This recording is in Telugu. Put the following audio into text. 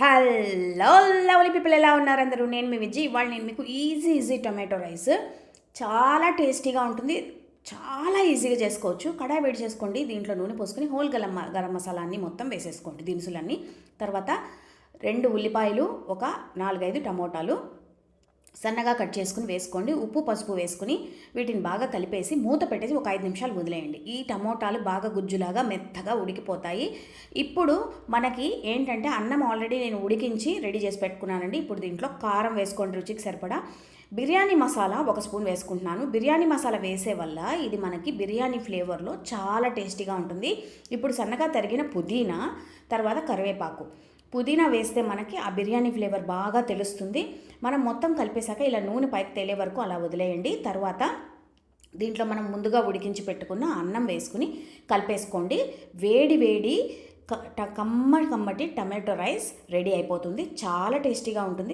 హలో లవ్లీ పీపుల్ ఎలా ఉన్నారు అందరూ? నేను మీ విజయ్ ఇవాళ నేను మీకు ఈజీ ఈజీ టొమాటో రైస్. చాలా టేస్టీగా ఉంటుంది. చాలా ఈజీగా చేసుకోవచ్చు. కడాయి వేడి చేసుకోండి దీంట్లో నూనె పోసుకొని హోల్ గలం గరం మసాలాన్ని మొత్తం వేసేసుకోండి దినుసులన్నీ. తర్వాత రెండు ఉల్లిపాయలు ఒక నాలుగైదు టమోటాలు సన్నగా కట్ చేసుకుని వేసుకోండి. ఉప్పు పసుపు వేసుకుని వీటిని బాగా కలిపేసి మూత పెట్టేసి ఒక ఐదు నిమిషాలు వదిలేయండి. ఈ టమోటాలు బాగా గుజ్జులాగా మెత్తగా ఉడికిపోతాయి. ఇప్పుడు మనకి ఏంటంటే అన్నం ఆల్రెడీ నేను ఉడికించి రెడీ చేసి పెట్టుకున్నానండి. ఇప్పుడు దీంట్లో కారం వేసుకోండి రుచికి సరిపడా. బిర్యానీ మసాలా ఒక స్పూన్ వేసుకుంటున్నాను. బిర్యానీ మసాలా వేసే వల్ల ఇది మనకి బిర్యానీ ఫ్లేవర్లో చాలా టేస్టీగా ఉంటుంది. ఇప్పుడు సన్నగా తరిగిన పుదీనా తర్వాత కరివేపాకు. పుదీనా వేస్తే మనకి ఆ బిర్యానీ ఫ్లేవర్ బాగా తెలుస్తుంది. మనం మొత్తం కలిపేశాక ఇలా నూనె పైకి తేలే వరకు అలా వదిలేయండి. తర్వాత దీంట్లో మనం ముందుగా ఉడికించి పెట్టుకున్న అన్నం వేసుకుని కలిపేసుకోండి. వేడి వేడి క- ట- కమ్మటి కమ్మటి టమాటో రైస్ రెడీ అయిపోతుంది. చాలా టేస్టీగా ఉంటుంది.